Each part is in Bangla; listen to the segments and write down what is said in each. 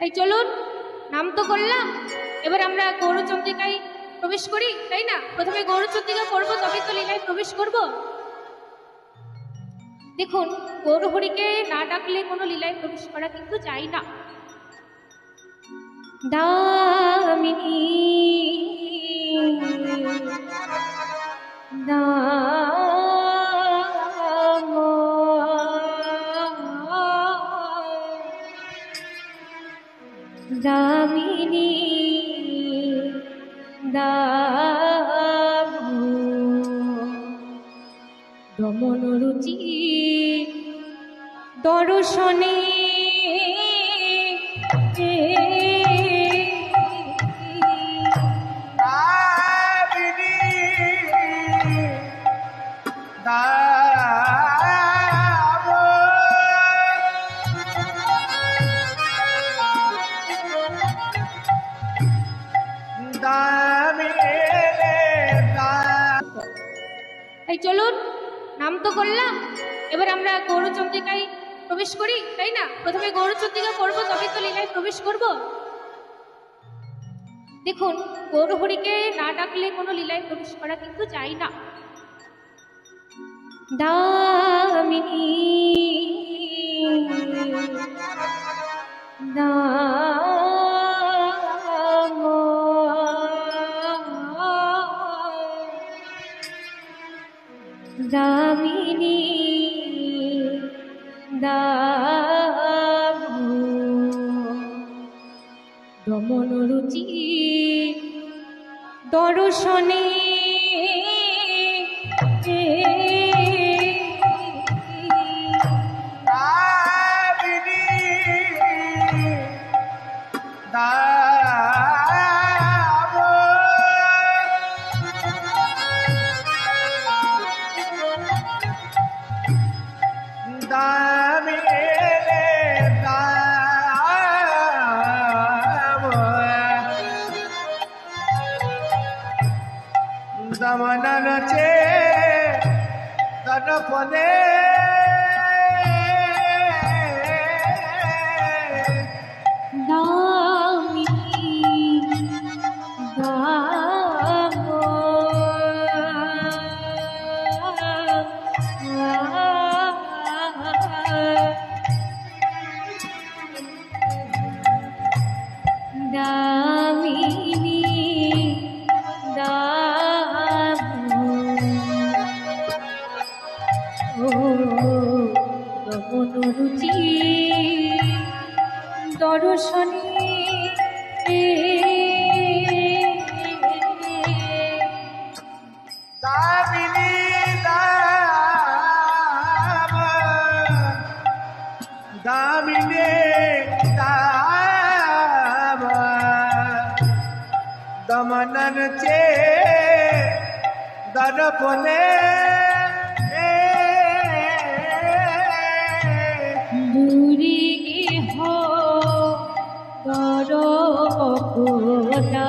তাই চলুন, নাম তো করলাম। এবার আমরা গৌরচন্দ্রিকায় প্রবেশ করি, তাই না? প্রথমে গৌরচন্দ্রিকা করব তবে তো লীলায় প্রবেশ করব। দেখুন, গৌরহরিকে না ডাকলে কোনো লীলায় প্রবেশ করা কিন্তু যায় না। দামিনী, দাম দামিনী দাম। দমন রুচি দর্শনে চলুন, নাম তো করলাম। এবার আমরা গৌরচন্দ্রিকায় প্রবেশ করি, তাই না? প্রথমে গৌরচন্দ্রিকা করব তবে তো লীলায় প্রবেশ করব। দেখুন, গৌরহরিকে না ডাকলে কোনো লীলায় প্রবেশ করা কিন্তু যায় না। দামিনী দমন রুচি দর্শনে কোটা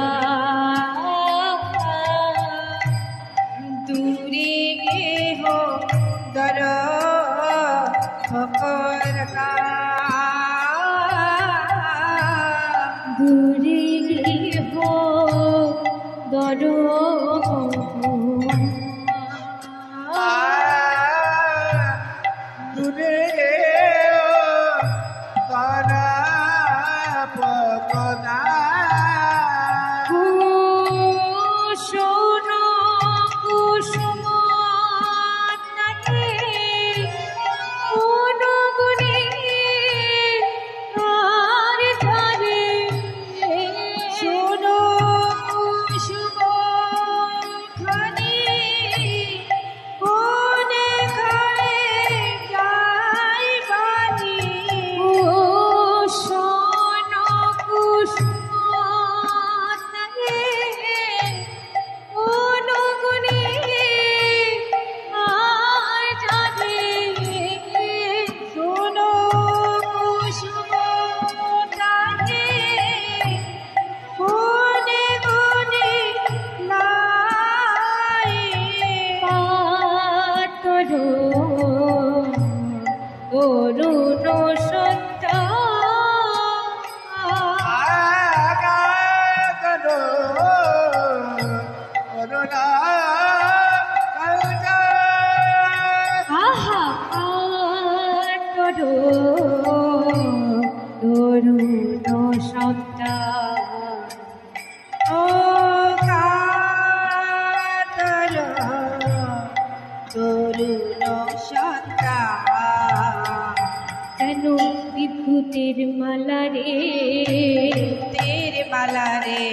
বিদ্যুতের মালা রে।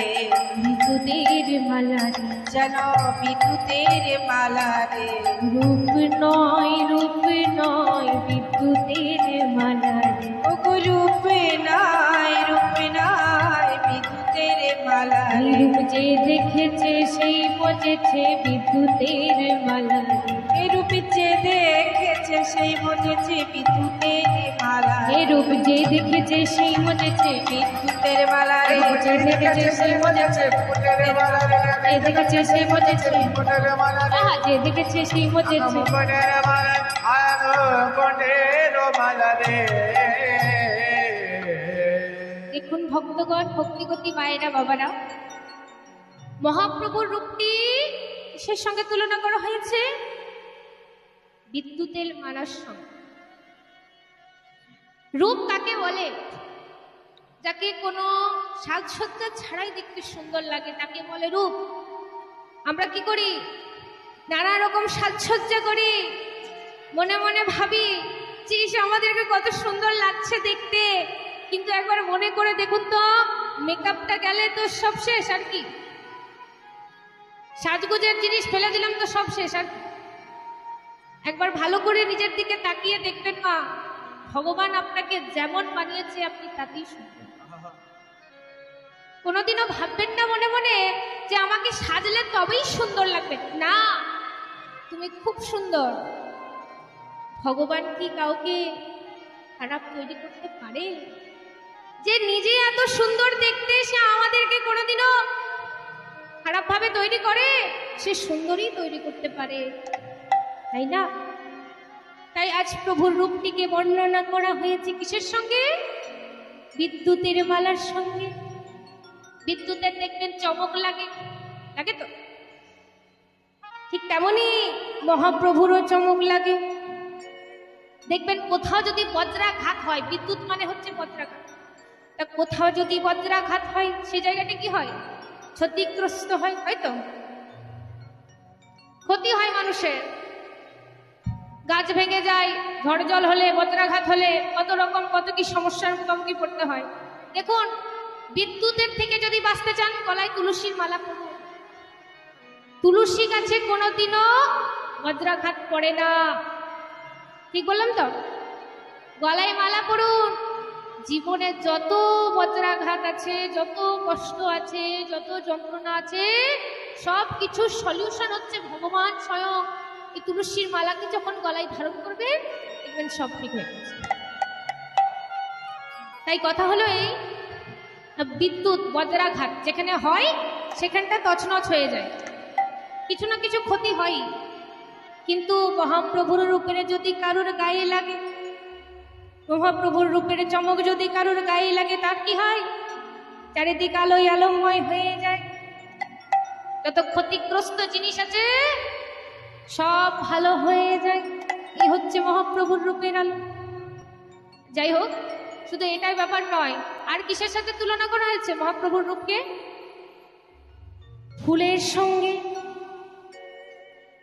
বিদ্যুতের মালা রে। যেন বিদ্যুতের মালা রে। রূপ নয় রূপ নয় বিদ্যুতের মালা রে। রূপে নাই রূপে নাই বিদ্যুতের মালা রূপ যে দেখেছে সেই বোঝেছে বিদ্যুতের মালা রে। রূপে যে দেখেছে সেই বুঝেছে বিদ্যুতের মালা। এই রূপ যে দেখেছে সেই বোঝেছে বিদ্যুতের মালা। রে যে দেখেছে সেই মালা। রে দেখেছে সেই মালা। যে দেখেছে সেই বোঝেছে ফুটের মালা। আর ফুটের মালা। রে। দেখুন ভক্তগণ ভক্তিগতি মায়েরা বাবারা। মহাপ্রভুর রূপটি সে সঙ্গে তুলনা করা হয়েছে? বিদ্যুতের মালার সঙ্গে। রূপ কাকে বলে? যাকে কোনো সাজসজ্জা ছাড়াই দেখতে সুন্দর লাগে, তাকে বলে রূপ। আমরা কি করি? নানা রকম সাজসজ্জা করি। মনে মনে ভাবি চিস আমাদেরকে কত সুন্দর লাগছে দেখতে। কিন্তু একবার মনে করে দেখুন তো, মেকআপটা গেলে তো সব শেষ আর কি। সাজগোজের জিনিস ফেলে দিলাম তো সব শেষ আর কি? একবার ভালো করে নিজের দিকে তাকিয়ে দেখবেন মা, ভগবান আপনাকে যেমন বানিয়েছে আপনি তাতেই সুন্দর। কোনোদিনও ভাববেন না মনে মনে যে আমাকে সাজলে তবেই সুন্দর লাগবে। না, তুমি খুব সুন্দর। ভগবান কি কাউকে খারাপ তৈরি করতে পারে? যে নিজে এত সুন্দর দেখতে সে আমাদেরকে কোনোদিনও খারাপভাবে তৈরি করে, সে সুন্দরই তৈরি করতে পারে। তাই না? তাই আজ প্রভুর রূপটিকে বর্ণনা করা হয়েছে কিসের সঙ্গে? বিদ্যুতের মালার সঙ্গে। বিদ্যুতের দেখবেন চমক লাগে। লাগে তো? ঠিক তেমনই মহাপ্রভুরও চমক লাগে। দেখবেন কোথাও যদি বজ্রাঘাত হয়, বিদ্যুৎ মানে হচ্ছে বজ্রাঘাত। তা কোথাও যদি বজ্রাঘাত হয় সেই জায়গাটা কি হয়? ক্ষতিগ্রস্ত হয় হয়তো ক্ষতি হয় মানুষের। গাছ ভেঙে যায়, ঝড় জল হলে, বজ্রাঘাত হলে, কত রকম, কত কি সমস্যার মুখোমুখি পড়তে হয়। দেখুন, বিদ্যুতের থেকে যদি বাঁচতে চান, গলায় তুলসীর মালা পরুন। তুলসী গাছে কোনোদিনও বজ্রাঘাত পড়ে না। ঠিক বললাম তো? গলায় মালা পরুন। জীবনে যত বজ্রাঘাত আছে, যত কষ্ট আছে, যত যন্ত্রণা আছে সব কিছুর সলিউশন হচ্ছে ভগবান স্বয়ং। এই তুলসীর মালাকে যখন গলায় ধারণ করবেন দেখবেন সব ঠিক হয়ে গেছে। তাই কথা হলো এই, বিদ্যুৎ বজ্রাঘাত যেখানে হয়, সেখানটা তছনছ হয়ে যায়। কিছু না কিছু ক্ষতি হয় কিন্তু মহাপ্রভুর রূপের যদি কারোর গায়ে লাগে, মহাপ্রভুর রূপের চমক যদি কারোর গায়ে লাগে, তার কি হয়? চারিদিক আলোয় আলোময় হয়ে যায়। যত ক্ষতিগ্রস্ত জিনিস আছে সব ভালো হয়ে যায়। এই হচ্ছে মহাপ্রভুর রূপের আলো। যাই হোক, শুধু এটাই ব্যাপার নয়, আর কিসের সাথে তুলনা করা হয়েছে মহাপ্রভুর রূপকে? ফুলের সঙ্গে।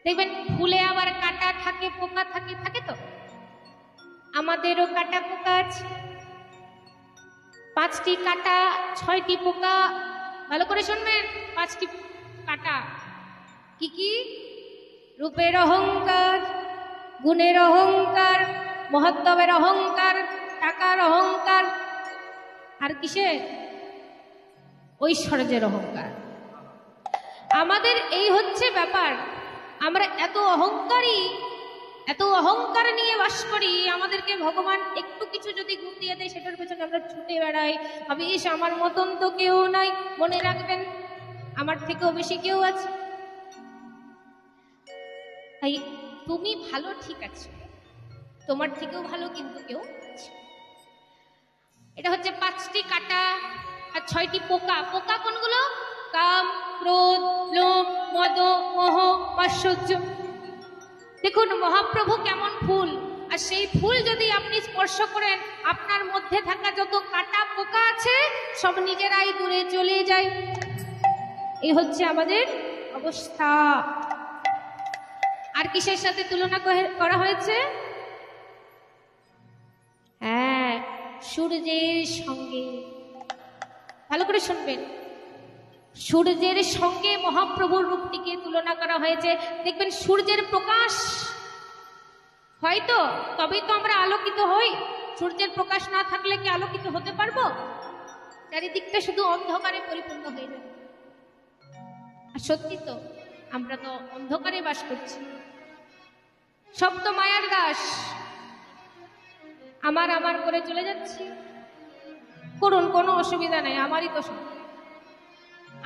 দেখবেন, ফুলে আবার কাটা থাকে, পোকা থাকে থাকে তো? আমাদেরও কাটা পোকা আছে। পাঁচটি কাটা, ছয়টি পোকা। ভালো করে শুনবেন, পাঁচটি কাটা। কি কি? রূপের অহংকার, গুণের অহংকার, মহত্তবের অহংকার, টাকার অহংকার। আর কিসের ঐশ্বর্যের অহংকার। আমাদের এই হচ্ছে ব্যাপার। আমরা এত অহংকারী, এত অহংকার নিয়ে বাস করি, আমাদেরকে ভগবান একটু কিছু যদি গুণ দিয়ে দেয়, সেটার পেছনে আমরা ছুটে বেড়াই। ইস আমার মতন তো কেউ নাই। মনে রাখবেন, আমার থেকেও বেশি কেউ আছে। তাই তুমি ভালো ঠিক আছে। তোমার থেকেও ভালো কিন্তু কেউ এটা হচ্ছে পাঁচটি কাটা আর ছয়টি পোকা। পোকা কোনগুলো? কাম, ক্রোধ, লোভ, মদ, মোহ মাশ্চর্য দেখুন, মহাপ্রভু কেমন ফুল। আর সেই ফুল যদি আপনি স্পর্শ করেন, আপনার মধ্যে থাকা যত কাটা পোকা আছে, সব নিজেরাই দূরে চলে যায়। এই হচ্ছে আমাদের অবস্থা। আর কিসের সাথে তুলনা করা হয়েছে? হ্যাঁ সূর্যের সঙ্গে। ভালো করে শুনবেন। সূর্যের সঙ্গে মহাপ্রভুর রূপটিকে তুলনা করা হয়েছে। দেখবেন সূর্যের প্রকাশ হয়তো তবেই তো আমরা আলোকিত হই। সূর্যের প্রকাশ না থাকলে কি আলোকিত হতে পারব? চারিদিকটা শুধু অন্ধকারে পরিপূর্ণ হয়ে যাবে আর সত্যি তো, আমরা তো অন্ধকারে বাস করছি। তো মায়ার দাস। আমার আমার করে চলে যাচ্ছি। করুন, কোনো অসুবিধা নাই, আমারই তো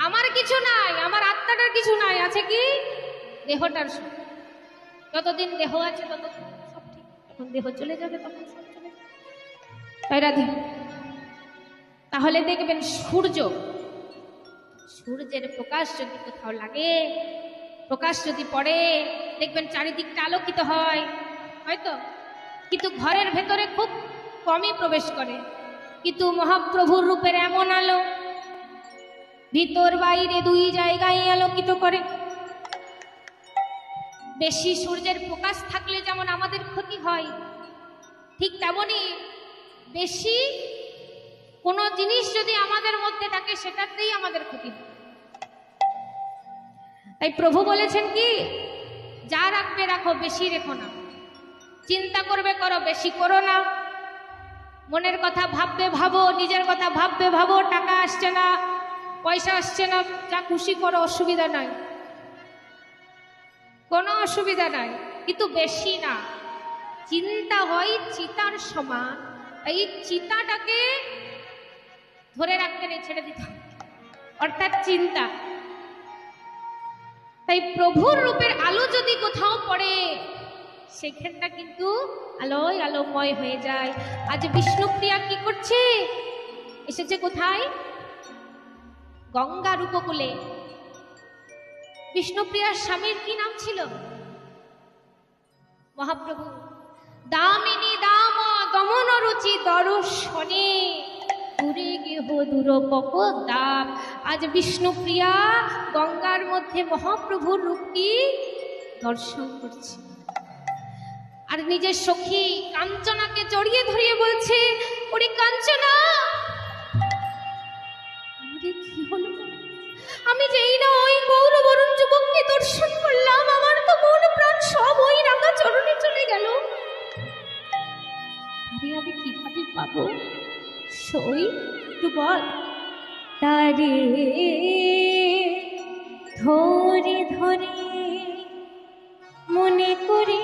আমার কিছু নাই, আমার আত্মাটার কিছু নাই, আছে কি? দেহটার সব যতদিন দেহ আছে ততদিন সব ঠিক। যখন দেহ চলে যাবে তখন সব চলে যাবে। তাই রাধে, তাহলে দেখবেন সূর্য, সূর্যের প্রকাশ যদি কোথাও লাগে প্রকাশ যদি পড়ে, দেখবেন চারিদিকটা আলোকিত হয়। হয়তো? কিন্তু ঘরের ভেতরে খুব কমই প্রবেশ করে। কিন্তু মহাপ্রভুর রূপের এমন আলো, ভিতর বাইরে দুই জায়গায় আলোকিত করে। বেশি সূর্যের প্রকাশ থাকলে যেমন আমাদের ক্ষতি হয়, ঠিক তেমনই বেশি কোনো জিনিস যদি আমাদের মধ্যে থাকে, সেটাতেই আমাদের ক্ষতি হয়। তাই প্রভু বলেছেন কি? যা রাখবে রাখো, বেশি রেখো না। চিন্তা করবে করো, বেশি করো না। মনের কথা ভাববে ভাবো, নিজের কথা ভাববে ভাবো, টাকা আসছে না, পয়সা আসছে না, যা খুশি করো, অসুবিধা নাই। কোনো অসুবিধা নাই, কিন্তু বেশি না। চিন্তা হয় চিতার সমান এই চিতাটাকে ধরে রাখতে নেই ছেড়ে দিতে। অর্থাৎ চিন্তা। তাই প্রভুর রূপের আলো যদি কোথাও পড়ে সেখানটা কিন্তু আলোয় আলোময় হয়ে যায়। আজ বিষ্ণুপ্রিয়া কি করছে? এসেছে কোথায়? গঙ্গার উপকূলে বিষ্ণুপ্রিয়ার স্বামীর কি নাম ছিল? মহাপ্রভু। দামিনী দাম দমন রুচি দর্শনে। দূরে গেহ দূরপক দাম আজ বিষ্ণুপ্রিয়া গঙ্গার মধ্যে মহাপ্রভুর রূপটি দর্শন করছে। আর নিজের সখী কাঞ্চনাকে জড়িয়ে ধরিয়ে বলছে, ওরে কাঞ্চনা! কি হলো? আমি যেই না ওই গৌরবরণ যুবককে দর্শন করলাম, আমার তো মন প্রাণ সব ওই রাঙা চরণে চলে গেল। আমি কীভাবে পাবো? সই একটু বল। তারে ধরে ধরে মনে করি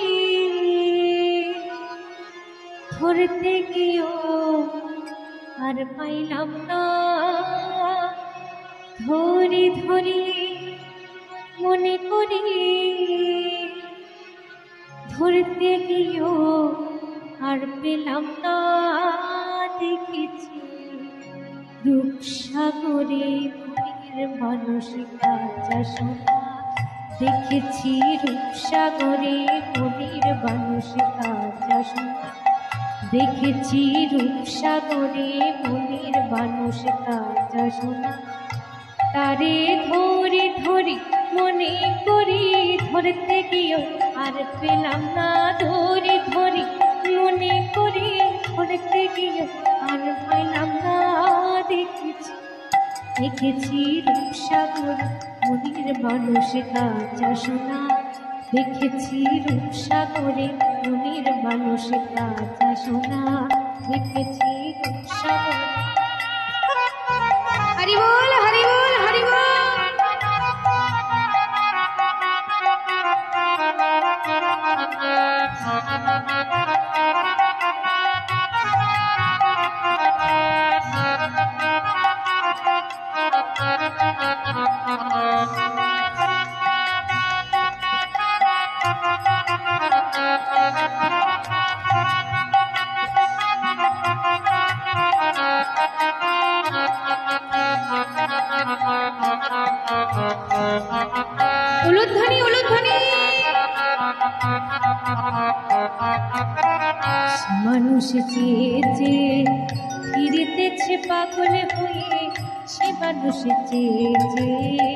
ধরতে গিয়েও আর পাইলাম না। ধরে ধরে মনে করি ধরতে গিয়েও আর পেলাম না। দেখেছি রূপসাগরে মনের মানসিকা চাষনা দেখেছি রূপসাগরে মনের মানসিকা চাষনা দেখেছি রূপসাগরে মনের মানসিকা চাষনা তারে ধরে ধরে মনে করি ধরতে গিয়েও আর পেলাম না ধরে ধরে। মনে করি ধরতে গিয়েও আর পেলাম না দেখেছি। দেখেছি রূপসাগর, মনির মানুষ কাঁচা সোনা। দেখেছি রূপসাগরে মনির মানুষ কাঁচা সোনা। দেখেছি রূপসাগর। হরি বল হরি বল। ফিরিতেছে পাগল হয়ে সে মানুষ চেয়ে চেয়ে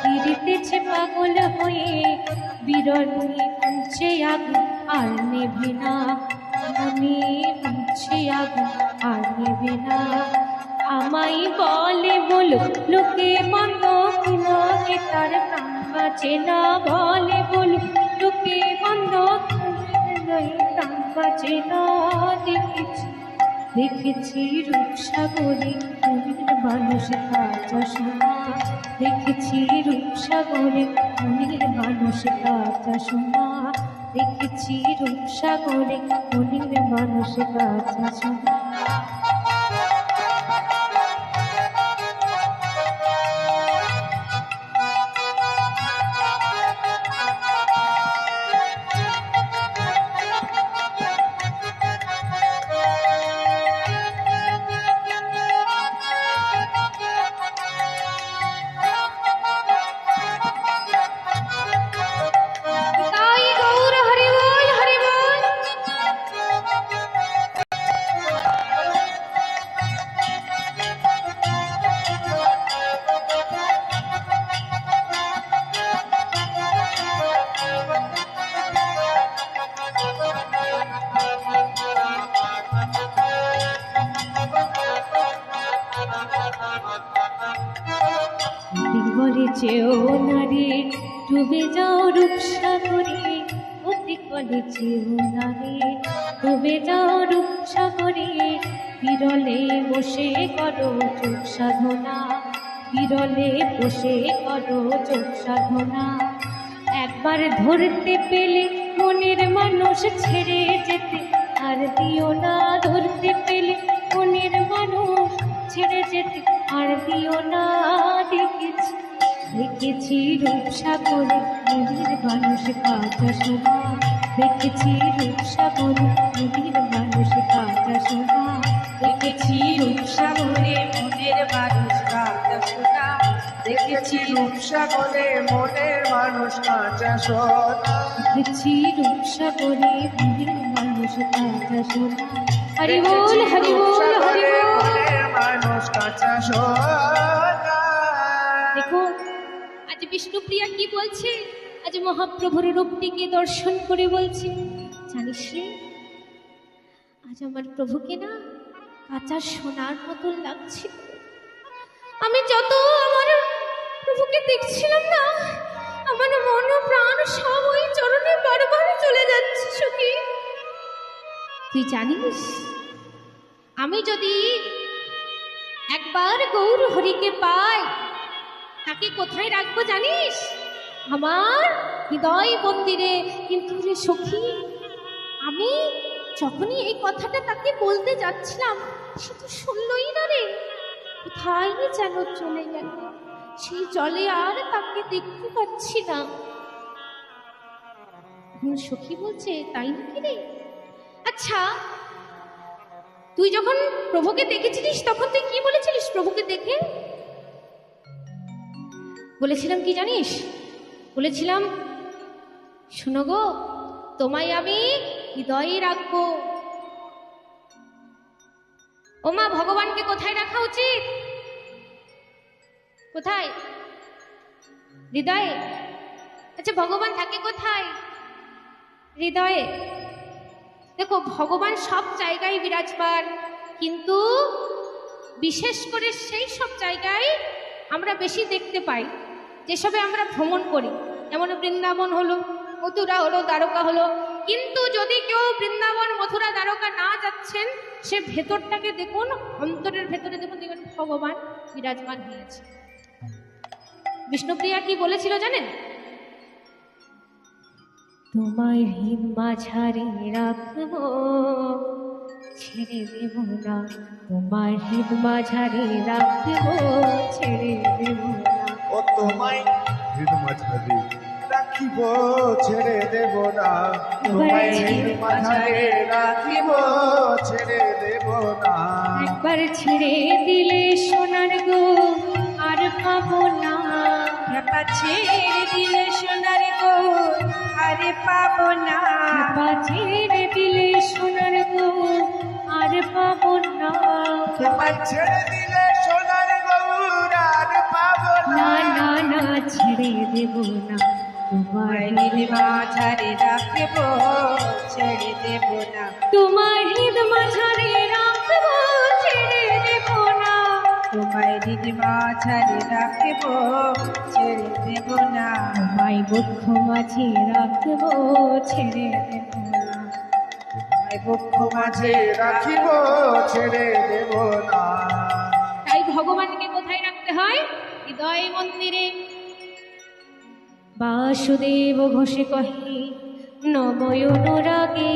ফিরিতেছে পাগল হয়ে বিরলে মুছে আগুন আর নেভে না, মনে মুছে আগুন আর নেবে না। আমায় বলে বলো, লোকে বন্ধ কুলকে তার প্রাণ বাঁচে না। দেখেছি রূপসাগরে মনের মানুষ কাঁচা সোনা। দেখেছি রূপসাগরে মনের মানুষ কাঁচা সোনা। দেখেছি রূপসাগরে মনের মানুষ কাঁচা সোনা। করে চেয়েও নারে, ডুবে যাও রূপসাগরে। অতি করে চেয়েও নারে, ডুবে যাও রূপসাগরে। বিরলে বসে করো চোখ সাধনা, বিরলে বসে করো চোখ সাধনা। একবার ধরতে পেলে মনের মানুষ ছেড়ে যেতে, আর দিও না ধরতে পেলে মনের মানুষ ছেড়ে যেতে, আর দিও না দেখেছি দেখেছি রূপসাগরে নদীর মানুষ কাঁচা সোনা দেখেছি রূপসাগরে নদীর মানুষ কাঁচা সোনা দেখেছি রূপসাগরে মনের মানুষ কাঁচা সোনা দেখেছি রূপসাগরে মনের মানুষ কাঁচা সোনা দেখেছি রূপসাগরে নদীর মানুষ কাঁচা সোনা হরি বল হরি বল হরি বল। মানুষ কাঁচা দেখো আজ বিষ্ণুপ্রিয়া কি বলছে? আজ মহাপ্রভুর রূপটিকে দর্শন করে বলছে। জানিস রে, আজ আমার প্রভুকে না কাঁচা সোনার মতন লাগছে। আমি যত আমার প্রভুকে দেখছিলাম না, আমার মন প্রাণ সব ওই চরণে বারবার চলে যাচ্ছে, সখী। তুই জানিস, আমি যদি একবার গৌর হরিকে পাই তাকে কোথায় রাখব জানিস? আমার হৃদয় মন্দিরে। কিন্তু রে সখী, আমি যখনই এই কথাটা তাকে বলতে যাচ্ছিলাম, সে তো শুনলই না রে। কোথায় যেন চলে গেল। সেই জলে আর তাকে দেখতে পাচ্ছি না। সখী বলছে, তাই নাকি রে? আচ্ছা তুই যখন প্রভুকে দেখেছিলিস, তখন তুই কি বলেছিলিস প্রভুকে দেখে? বলেছিলাম কি জানিস? বলেছিলাম, শোনো গো, তোমায় আমি হৃদয়ে রাখব। ওমা, ভগবানকে কোথায় রাখা উচিত? কোথায়? হৃদয়ে? আচ্ছা ভগবান থাকে কোথায়? হৃদয়ে। দেখো, ভগবান সব জায়গায় বিরাজমান, কিন্তু বিশেষ করে সেই সব জায়গায় আমরা বেশি দেখতে পাই। যেসবে আমরা ভ্রমণ করি। যেমন বৃন্দাবন হলো, মথুরা হলো, দ্বারকা হলো। কিন্তু যদি কেউ বৃন্দাবন, মথুরা, দ্বারকা না যাচ্ছেন, সে ভেতরটাকে দেখুন, অন্তরের ভেতরে দেখুন দেখুন ভগবান বিরাজমান হয়েছে। বিষ্ণুপ্রিয়া কি বলেছিল জানেন? তোমায় হীন মাঝারে রাখব, ছেড়ে দেব না। তোমার হীন মাঝারে রাখব, ছেড়ে দেব না। ও তোমায় হৃদ মাঝারে রাখিব ছেড়ে দেব না। তোমায় হৃদ মাঝারে রাখিব ছেড়ে দেব না। একবার ছেড়ে দিলে সোনার গো আর পাবো না। খ্যাপা ছেড়ে দিলে সোনার গো আরে পাবো না। পা ছেড়ে দিলে সোনার গো আর পাবো না। খ্যাপা ছেড়ে দিলে না না না ছেড়ে দেব না তোমার নীল মাঝারে রাখব ছেড়ে দেব না। তোমার হৃদ মাঝারে রাখব ছেড়ে দেব না। তোমায় বক্ষ মাঝে রাখব ছেড়ে দেব না। তোমায় বক্ষ মাঝে রাখিব ছেড়ে দেব না। তাই হয় হৃদয় মন্দিরে। বাসুদেব ঘোষে কহে নবয় অনুরাগে।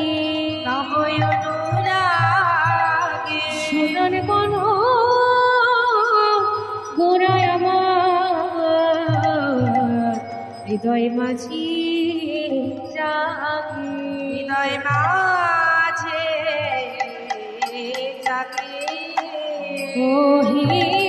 নবয় অনুরাগে। সোনার কোন গোড়ায় আমার হৃদয় মাঝি জাগে। হৃদয় মাঝে জাগে। ওহে বাসুদেব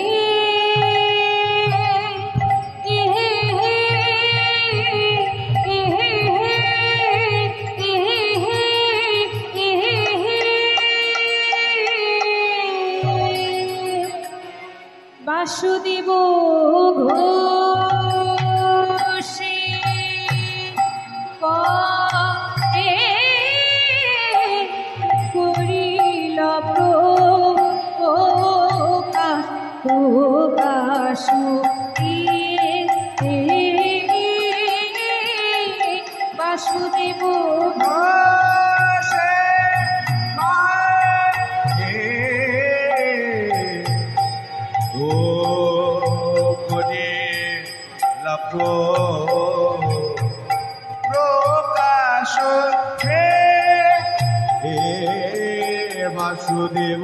বাসুদেব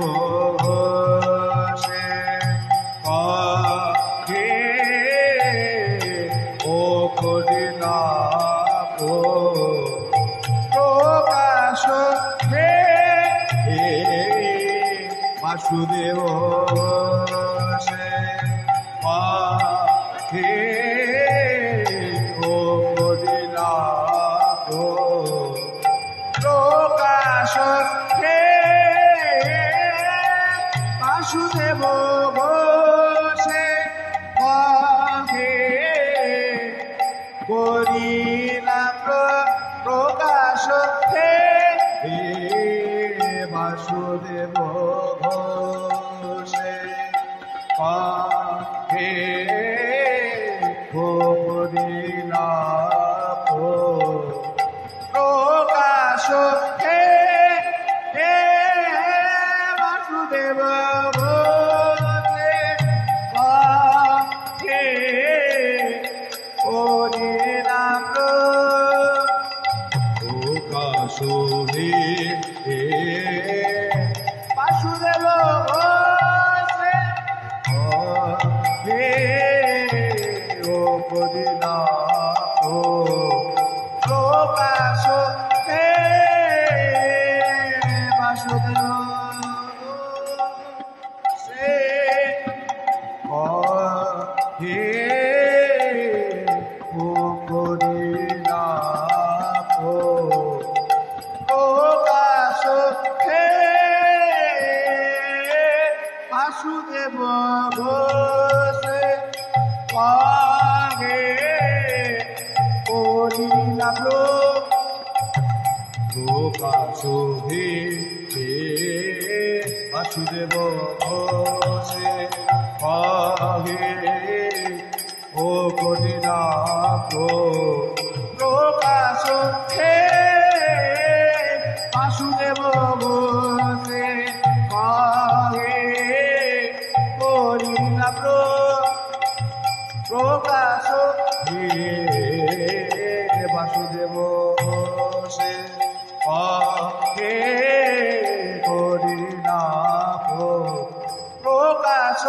প্রকাশ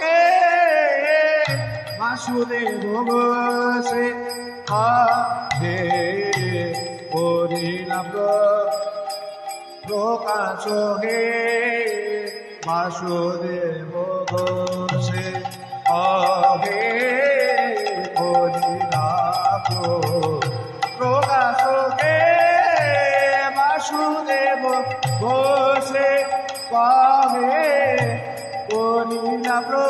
হে বাসুদেব সে হে করিলা প্রকাশ হে বাসুদেব ঘোষে অহে আমরা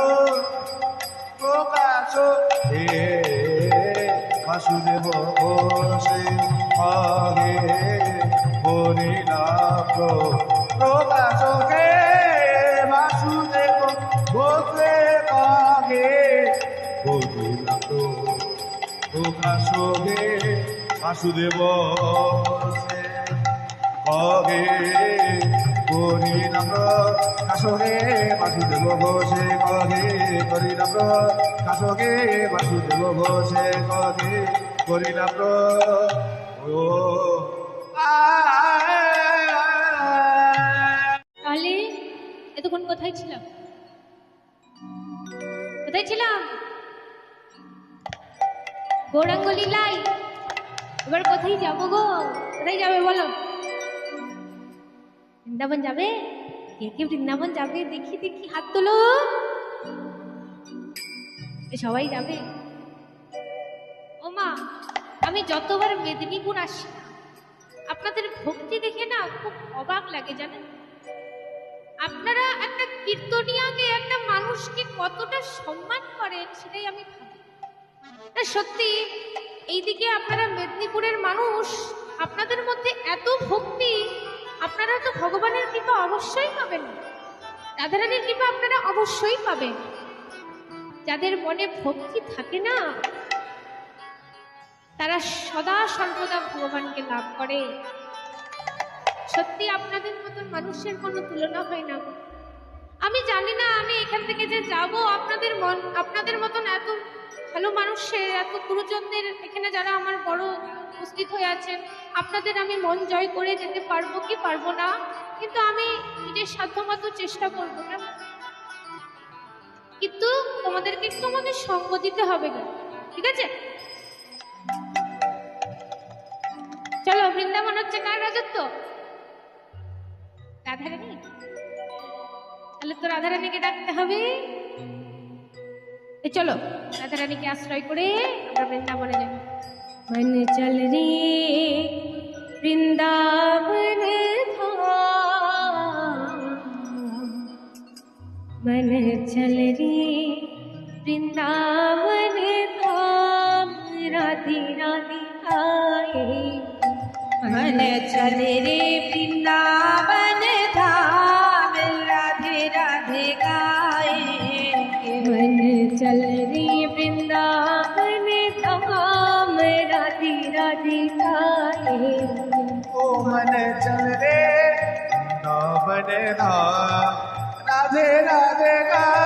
প্রকাশ হে বাসুদেব বসে আগে হরিলাভ প্রকাশ হে বাসুদেব বসে আগে হরিলাভ প্রকাশ হে বাসুদেব বসে আগে ও এতক্ষণ কোথায় ছিলাম? কোথায় ছিলাম? গৌরাঙ্গ লীলাই এবার কোথায় যাব গো? কোথায় যাবে বলো? বৃন্দাবন যাবে? কে কে বৃন্দাবন যাবে, দেখি দেখি, হাত তোলো। সবাই যাবে? ও মা, আমি যতবার মেদিনীপুর আসি আপনাদের ভক্তি দেখে না খুব অবাক লাগে, জানেন? আপনারা একটা কীর্তনিয়াকে একটা মানুষকে কতটা সম্মান করেন সেটাই আমি ভাবি। সত্যি, এইদিকে আপনারা মেদিনীপুরের মানুষ, আপনাদের মধ্যে এত ভক্তি আপনারা তো ভগবানের কৃপা অবশ্যই পাবেন। রাধারানীর কৃপা আপনারা অবশ্যই পাবেন। যাদের মনে ভক্তি থাকে না, তারা সদা সর্বদা ভগবানকে লাভ করে। সত্যি আপনাদের মতন মানুষের কোনো তুলনা হয় না। আমি জানি না আমি এখান থেকে যে যাব, আপনাদের মন, আপনাদের মতন এত ভালো মানুষের এত গুরুজনদের এখানে যারা আমার বড় উপস্থিত হয়ে আছেন, আপনাদের আমি মন জয় করে যেতে পারব কি পারব না? কিন্তু আমি নিজের সাধ্যমতো চেষ্টা করব না। কিন্তু তোমাদেরকে একটু আমাকে সঙ্গ দিতে হবে গো ঠিক আছে? চলো, বৃন্দাবন হচ্ছে কার রাজত্ব? রাধারানী? তাহলে তো রাধারানীকে ডাকতে হবে। এ চলো রাধারানীকে আশ্রয় করে আমরা বৃন্দাবনে যাই मन चल रे वृंदावन धाम मन चल रे वृंदावन धाम राधे राधे आए मन चले रे वृंदावन নবন ধাম রাধে রাধে গায়ে